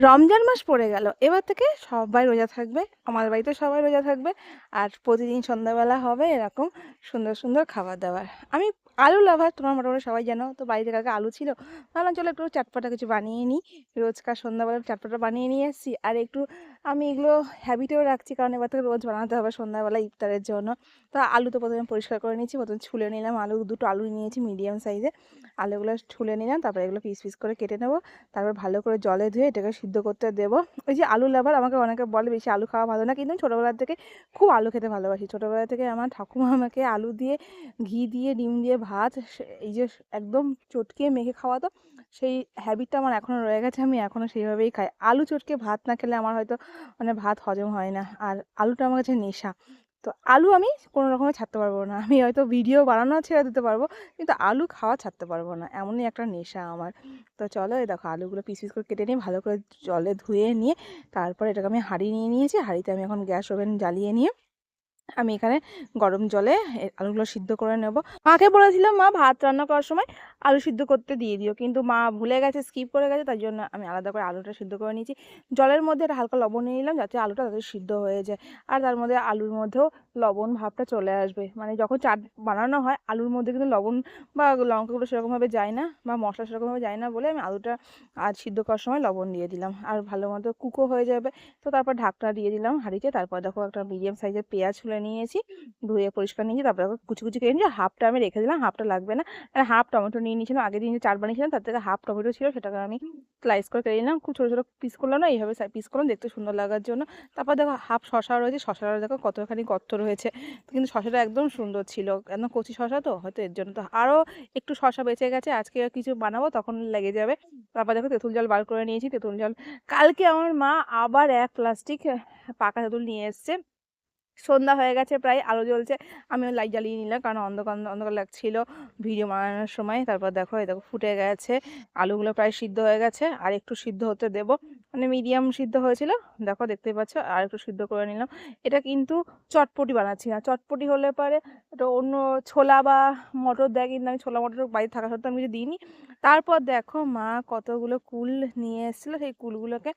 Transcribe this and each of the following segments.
রমজান মাস পড়ে গেল। এবার থেকে সবাই রোজা থাকবে আমার বাড়িতে সবাই রোজা থাকবে। আর প্রতিদিন সন্ধ্যাবেলা হবে এরকম সুন্দর সুন্দর খাবার দাবার। আমি আলু লাভার তোমার মোটামুটি সবাই জানো, তো বাড়িতে কালকে আলু ছিল। ভাবলাম চলো একটু চাটপাটা কিছু বানিয়ে নিই। রোজকার সন্ধ্যাবেলা চাটপাটা বানিয়ে নিয়ে এসেছি আর একটু আমি এগুলো হ্যাবিটেও রাখছি, কারণ এবার থেকে রোজ বানাতে হবে সন্ধ্যাবেলা ইফতারের জন্য। তো আলু তো প্রথমে পরিষ্কার করে নিয়েছি, প্রথমে ছুলে নিলাম আলু। দুটো আলু নিয়েছি মিডিয়াম সাইজে আলুগুলো ছুলে নিলাম, তারপরে এগুলো পিস পিস করে কেটে নেব। তারপর ভালো করে জলে ধুয়ে এটাকে সিদ্ধ করতে দেবো। ওই যে আলু লাভার আমাকে অনেকে বলে, বেশি আলু খাওয়া ভালো না। কিন্তু আমি ছোটোবেলার থেকে খুব আলু খেতে ভালোবাসি। ছোটোবেলা থেকে আমার ঠাকুমা আমাকে আলু দিয়ে ঘি দিয়ে, ডিম দিয়ে ভাত এই যে একদম চটকে মেখে খাওয়া তো, সেই হ্যাবিটটা আমার এখনও রয়ে গেছে, আমি এখনও সেইভাবেই খাই। আলু চটকে ভাত না খেলে আমার হয়তো মানে ভাত হজম হয় না, আর আলুটা আমার কাছে নেশা। তো আলু আমি কোনো রকমে ছাড়তে পারব না, আমি হয়তো ভিডিও বানানো ছেড়ে দিতে পারব, কিন্তু আলু খাওয়া ছাড়তে পারব না, এমনই একটা নেশা আমার। তো চলো এই দেখো আলুগুলো পিস পিস করে কেটে নিয়ে ভালো করে জলে ধুয়ে নিয়ে, তারপর এটাকে আমি হাঁড়ি নিয়ে নিয়েছি, হাঁড়িতে আমি এখন গ্যাস ওভেন জ্বালিয়ে নিয়ে আমি এখানে গরম জলে আলুগুলো সিদ্ধ করে নেব। মাকে বলেছিলাম, মা, ভাত রান্না করার সময় আলু সিদ্ধ করতে দিয়ে দিও। কিন্তু মা ভুলে গেছে স্কিপ করে গেছে, তাই জন্য আমি আলাদা করে আলুটা সিদ্ধ করে নিয়েছি। জলের মধ্যে একটা হালকা লবণ নিয়ে নিলাম, যাতে আলুটা তাদের সিদ্ধ হয়ে যায়। আর তার মধ্যে আলুর মধ্যেও লবণ ভাবটা চলে আসবে। মানে যখন চাট বানানো হয়, আলুর মধ্যে কিন্তু লবণ বা লঙ্কাগুলো সেরকমভাবে যায় না বা মশলা সেরকমভাবে যায় না বলে আমি আলুটা আর সিদ্ধ করার সময় লবণ দিয়ে দিলাম। আর ভালো মতো কুকো হয়ে যাবে। তো তারপর ঢাকটা দিয়ে দিলাম হাঁড়িতে। তারপর দেখো একটা মিডিয়াম সাইজের পেঁয়াজ ছুলে নিয়েছি, ধুয়ে পরিষ্কার নিয়েছি, তারপরে কুচি কুচি কেটে নিয়েছি হাফটা আমি রেখে দিলাম হাফটা লাগবে না। আর হাফ টমেটো নিয়ে নিয়েছিলাম আগের দিন চাট বানিয়েছিলাম তার থেকে হাফ টমেটো ছিল, সেটাকে আমি স্লাইস করে কেটে নিলাম। খুব ছোটো ছোটো পিস করলাম না, এইভাবে পিস করলাম, দেখতে সুন্দর লাগার জন্য। তারপর দেখো হাফ শশা রয়েছে শশাটা দেখো কতখানি গর্ত রয়েছে কিন্তু শশাটা একদম সুন্দর ছিল, একদম কচি শশা তো, হয়তো এর জন্য তো আরও একটু শশা বেঁচে গেছে, আজকে কিছু বানাবো, তখন লেগে যাবে। তারপর দেখো তেঁতুল জল বার করে নিয়েছি, তেঁতুল জল। কালকে আমার মা আবার এক প্লাস্টিক পাকা তেঁতুল নিয়ে এসছে। সন্ধ্যা হয়ে গেছে প্রায়, আলো জ্বলছে। আমিও লাইট জ্বালিয়ে নিলাম কারণ অন্ধকার অন্ধকার লাগছিল ভিডিও বানানোর সময়। তারপর দেখো, এই দেখো ফুটে গেছে, আলুগুলো প্রায় সিদ্ধ হয়ে গেছে। আর একটু সিদ্ধ হতে দেবো। মানে মিডিয়াম সিদ্ধ হয়েছিল। দেখো, দেখতেই পাচ্ছ, আর একটু সিদ্ধ করে নিলাম। এটা কিন্তু চটপটি বানাচ্ছি না। চটপটি হলে পরে এটা অন্য ছোলা বা মটর দেয় কিন্তু আমি ছোলা মটর বাড়িতে থাকা সত্ত্বেও আমি কিছু দিইনি। তারপর দেখো মা কতগুলো কুল নিয়ে এসেছিল। সেই কুলগুলোকে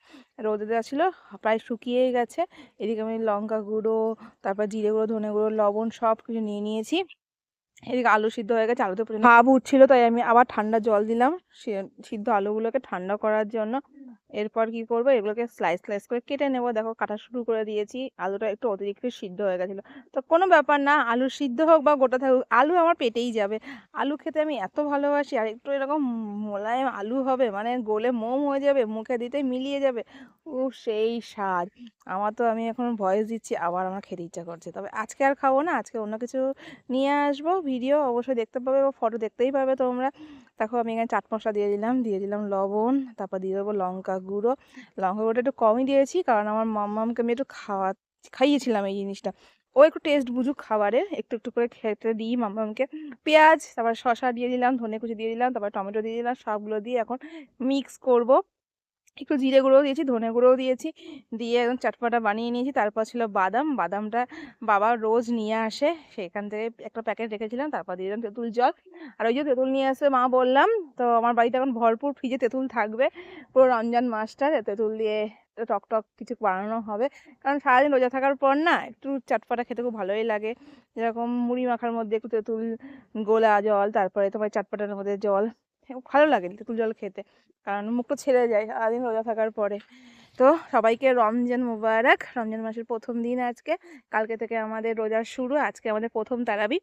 রোদে দেওয়া ছিল। প্রায় শুকিয়েই গেছে। এদিকে আমি লঙ্কা গুঁড়ো তারপর জিরে গুঁড়ো ধনে গুঁড়ো লবণ সব কিছু নিয়ে নিয়েছি। এদিকে আলু সিদ্ধ হয়ে গেছে আলুতে ভাব উঠছিল তাই আমি আবার ঠান্ডা জল দিলাম সিদ্ধ আলুগুলোকে ঠান্ডা করার জন্য। এরপর কি করব? এগুলোকে স্লাইস স্লাইস করে কেটে নেব। দেখো, কাটা শুরু করে দিয়েছি। আলুটা একটু অতিরিক্ত সিদ্ধ হয়ে গেছিল। তো কোনো ব্যাপার না, আলু সিদ্ধ হোক বা গোটা থাকুক, আলু আমার পেটেই যাবে। আলু খেতে আমি এত ভালোবাসি, আর একটু এরকম মোলায়েম আলু হবে মানে গোলে মোম হয়ে যাবে, মুখে দিতে মিলিয়ে যাবে, ও সেই স্বাদ। আমার তো আমি এখন ভয়েস দিচ্ছি, আবার আমার খেতে ইচ্ছা করছে। তবে আজকে আর খাব না, আজকে অন্য কিছু নিয়ে আসব ভিডিও অবশ্যই দেখতে পাবে বা ফটো দেখতেই পাবে তোমরা। দেখো, আমি এখানে চাট মশলা দিয়ে দিলাম দিয়ে দিলাম লবণ, তারপর দিয়ে দেবো লঙ্কা গুঁড়ো লঙ্কা গুঁড়ো একটু কমই দিয়েছি কারণ আমার মাম্মামকে আমি একটু খাওয়া, খাইয়েছিলাম এই জিনিসটা। ও একটু টেস্ট বুঝুক খাবারে একটু একটু করে খেতে দিই মাম্মামকে। পেঁয়াজ, তারপর শশা দিয়ে দিলাম ধনে কুচি দিয়ে দিলাম, তারপর টমেটো দিয়ে দিলাম, সবগুলো দিয়ে এখন মিক্স করব। একটু জিরে গুঁড়োও দিয়েছি, ধনে গুঁড়োও দিয়েছি, দিয়ে একদম চাটপাটা বানিয়ে নিয়েছি। তারপর ছিল বাদাম, বাদামটা বাবা রোজ নিয়ে আসে। সেখান থেকে একটা প্যাকেট রেখেছিলাম, তারপর দিয়ে দিলাম তেঁতুল জল। আর ওই যে তেঁতুল নিয়ে আসে মা বললাম, তো আমার বাড়িতে এখন ভরপুর ফ্রিজে তেঁতুল থাকবে। পুরো রমজান মাসটা তেঁতুল দিয়ে টক টক কিছু বানানো হবে। কারণ সারাদিন রোজা থাকার পর না, একটু চাটপাটা খেতে খুব ভালোই লাগে। যেরকম মুড়ি মাখার মধ্যে একটু তেঁতুল, গোলা জল, তারপরে তোমার চাটপাটার মধ্যে জল ভালো লাগে তেঁতুল জল খেতে। কারণ মুখ তো ছেড়ে যায়, সারাদিন রোজা থাকার পরে। তো সবাইকে রমজান মুবারক। রমজান মাসের প্রথম দিন আজকে। কালকে থেকে আমাদের রোজার শুরু। আজকে আমাদের প্রথম তারাবি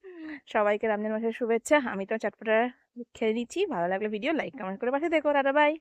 সবাইকে রমজান মাসের শুভেচ্ছা। আমি তো চটপটা খেয়ে নিচ্ছি। ভালো লাগলে ভিডিও লাইক কমেন্ট করে পাশে দেখো দাদা বাই